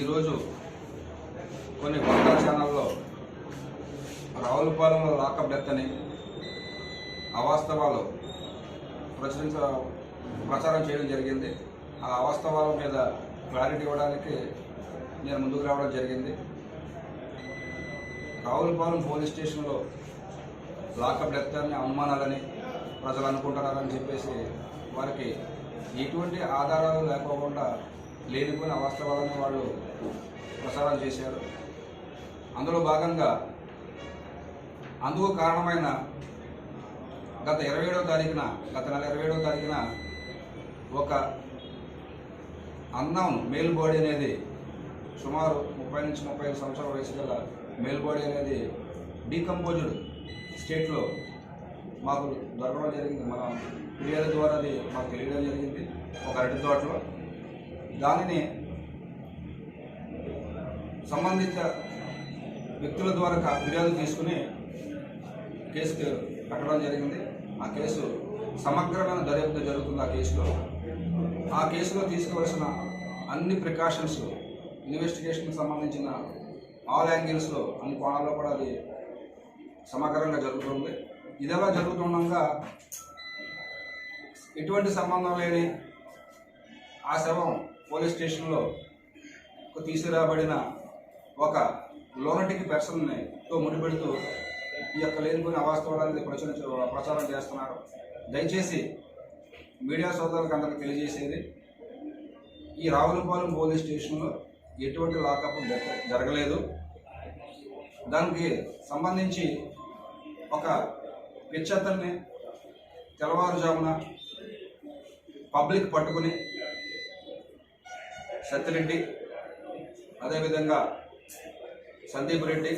ఈరోజు కొన్ని వార్తా ఛానల్లో రావులపాలెంలో లాకప్ డెత్ అని అవాస్తవాలు ప్రచురించ ప్రచారం చేయడం జరిగింది. ఆ అవాస్తవాల మీద క్లారిటీ ఇవ్వడానికి నేను ముందుకు రావడం జరిగింది. రావులపాలెం పోలీస్ స్టేషన్లో లాకప్ డెత్ అని అనుమానాలని ప్రజలు అనుకుంటున్నారని చెప్పేసి వారికి ఎటువంటి ఆధారాలు లేకోకుండా లేనిపోయిన అవాస్తవాలని వాళ్ళు ప్రసారం చేశారు. అందులో భాగంగా అందుకు కారణమైన గత ఇరవై ఏడవ తారీఖున గత నెల ఇరవై ఏడవ తారీఖున ఒక అన్నం మేల్ బాడీ అనేది సుమారు ముప్పై నుంచి ముప్పై ఐదు సంవత్సరాల వయసు గల మేల్ బాడీ అనేది డీకంపోజ్డ్ స్టేట్లో మాకు దొరకడం జరిగింది. మన ఫిర్యాదు ద్వారా అది మాకు తెలియడం జరిగింది. ఒక అరటి తోటలో దానిని సంబంధిత వ్యక్తుల ద్వారా ఫిర్యాదు తీసుకుని కేసు పెట్టడం జరిగింది. ఆ కేసు సమగ్రమైన దర్యాప్తు జరుగుతుంది ఆ కేసులో. ఆ కేసులో తీసుకోవాల్సిన అన్ని ప్రికాషన్స్ ఇన్వెస్టిగేషన్కి సంబంధించిన ఆల్ యాంగిల్స్లో అన్ని కోణాల్లో కూడా అది సమగ్రంగా జరుగుతుంది. ఇదెలా జరుగుతుండగా ఎటువంటి సంబంధం లేని ఆ శవం పోలీస్ స్టేషన్లో తీసుకురాబడిన ఒక లోనటికి పర్సన్ని తో ముడిపెడుతూ ఈ యొక్క లేనిపోయిన అవాస్తవాలని ప్రచురించ ప్రచారం చేస్తున్నారు. దయచేసి మీడియా సోదరులకు అందరికీ తెలియజేసేది ఈ రావులపాలెం పోలీస్ స్టేషన్లో ఎటువంటి లాకప్ జరగలేదు. దానికి సంబంధించి ఒక పిచ్చతల్ని తెల్లవారుజామున పబ్లిక్ పట్టుకుని సత్యరెడ్డి అదేవిధంగా సందీప్ రెడ్డి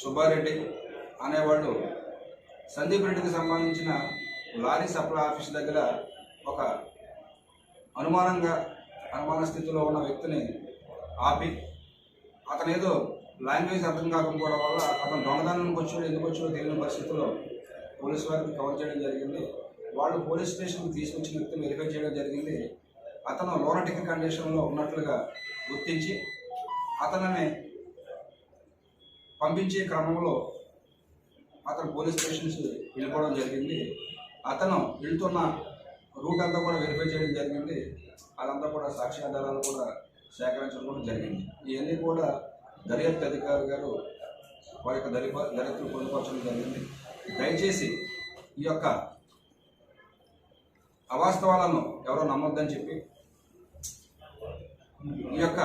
సుబ్బారెడ్డి అనేవాళ్ళు సందీప్ రెడ్డికి సంబంధించిన లారీ సప్లై ఆఫీస్ దగ్గర ఒక అనుమానంగా అనుమాన స్థితిలో ఉన్న వ్యక్తిని ఆపి అతను ఏదో లాంగ్వేజ్ అర్థం కాకపోవడం వల్ల అతను దొంగదానానికి వచ్చాడు ఎందుకు వచ్చాడో తెలియని పరిస్థితిలో పోలీసు వారికి కవర్ చేయడం జరిగింది. వాళ్ళు పోలీస్ స్టేషన్కి తీసుకొచ్చిన వ్యక్తిని వెరిఫై చేయడం జరిగింది. అతను లోనటిక్ కండిషన్లో ఉన్నట్లుగా గుర్తించి అతనిని పంపించే క్రమంలో అతను పోలీస్ స్టేషన్స్ వెళ్ళిపోవడం జరిగింది. అతను వెళ్తున్న రూట్ అంతా కూడా వెరిఫై చేయడం జరిగింది. అదంతా కూడా సాక్ష్యాధారాలు కూడా సేకరించడం కూడా జరిగింది. ఇవన్నీ కూడా దర్యాప్తు అధికారి గారు వారి యొక్క దరిప దర్యాప్తులు పొందుపరచడం జరిగింది. దయచేసి ఈ యొక్క అవాస్తవాలను ఎవరో నమ్మొద్దని చెప్పి యొక్క